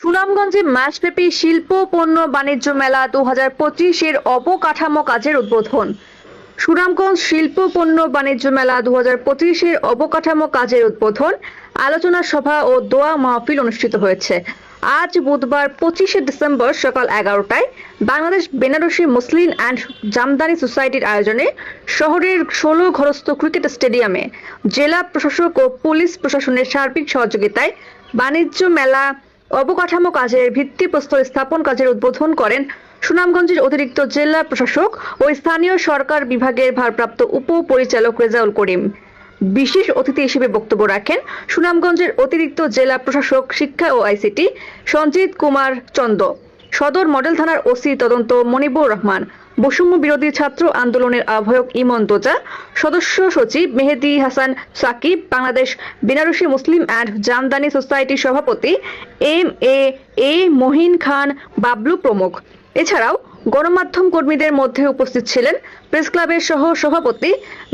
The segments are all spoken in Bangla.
সুনামগঞ্জে মাসব্যাপী শিল্প, পণ্য, বাণিজ্য মেলা দু হাজার পঁচিশের অবকাঠামো কাজের উদ্বোধন। সুনামগঞ্জ শিল্প, পণ্য, বাণিজ্য মেলা দু হাজার পঁচিশের অবকাঠামো কাজের উদ্বোধন আলোচনা সভা ও দোয়া মাহফিল অনুষ্ঠিত হয়েছে। আজ বুধবার পঁচিশে ডিসেম্বর সকাল এগারোটায় বাংলাদেশ বেনারসি মুসলিম অ্যান্ড জামদানি সোসাইটির আয়োজনে শহরের ষোলো ঘরস্থ ক্রিকেট স্টেডিয়ামে জেলা প্রশাসক ও পুলিশ প্রশাসনের সার্বিক সহযোগিতায় বাণিজ্য মেলা অবকাঠামো কাজের ভিত্তিপ্রস্তর স্থাপন কাজের উদ্বোধন করেন সুনামগঞ্জের অতিরিক্ত জেলা প্রশাসক ও স্থানীয় সরকার বিভাগের ভারপ্রাপ্ত উপপরিচালক রেজাউল করিম। বিশেষ অতিথি হিসেবে বক্তব্য রাখেন সুনামগঞ্জের অতিরিক্ত জেলা প্রশাসক শিক্ষা ও আইসিটি সঞ্জিত কুমার চন্দ। সদর মডেল থানার ওসি তদন্ত, মনিবুর রহমান। বৈষম্য বিরোধী ছাত্র আন্দোলনের আহ্বায়ক ইমন তোজা, সদস্য সচিব মেহেদি হাসান সাকিব, বাংলাদেশ বেনারসি মুসলিম অ্যান্ড জামদানি সোসাইটির সভাপতি M A A Mohin Khan Bablu প্রমুখ। এছাড়াও গণমাধ্যম কর্মীদের মধ্যে উপস্থিত ছিলেন প্রেস ক্লাবের সহ সভাপতি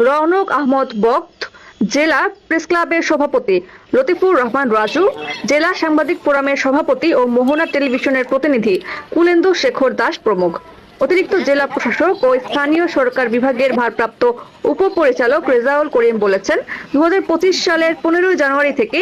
রওনক আহমদ বক্ত জেলা প্রেস ক্লাবের সভাপতি লতিফুর রহমান রাজু, জেলা সাংবাদিক ফোরামের সভাপতি ও মোহনা টেলিভিশনের প্রতিনিধি কুলেন্দু শেখর দাস প্রমুখ। অতিরিক্ত জেলা প্রশাসক ও স্থানীয় সরকার বিভাগের ভারপ্রাপ্ত উপপরিচালক রেজাউল করিম বলেছেন দু হাজার পঁচিশ সালের পনেরোই জানুয়ারি থেকে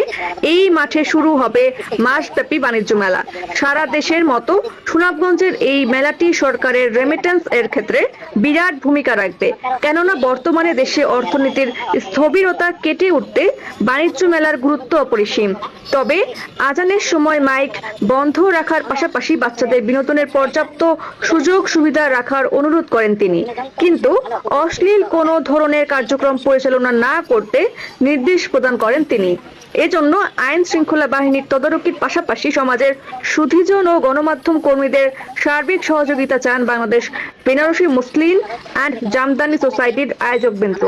এই মাঠে শুরু হবে মাসব্যাপী বাণিজ্য মেলা। সারা দেশের মতো সুনামগঞ্জের এই মেলাটি সরকারের রেমিটেন্স এর ক্ষেত্রে বিরাট ভূমিকা রাখবে। কেননা, বর্তমানে দেশে অর্থনীতির স্থবিরতা কেটে উঠতে বাণিজ্য মেলার গুরুত্ব অপরিসীম। তবে আজানের সময় মাইক বন্ধ রাখার পাশাপাশি বাচ্চাদের বিনোদনের পর্যাপ্ত সুযোগ সুবিধা রাখার অনুরোধ করেন তিনি। কিন্তু অশ্লীল কোনো ধরনের কার্যক্রম পরিচালনা না করতে নির্দেশ প্রদান করেন তিনি। এজন্য আইন শৃঙ্খলা বাহিনীর তদারকির পাশাপাশি সমাজের সুধিজন ও গণমাধ্যম কর্মীদের সার্বিক সহযোগিতা চান বাংলাদেশ, বেনারসি মুসলিম অ্যান্ড জামদানি সোসাইটির আয়োজক আয়োজকবৃন্দ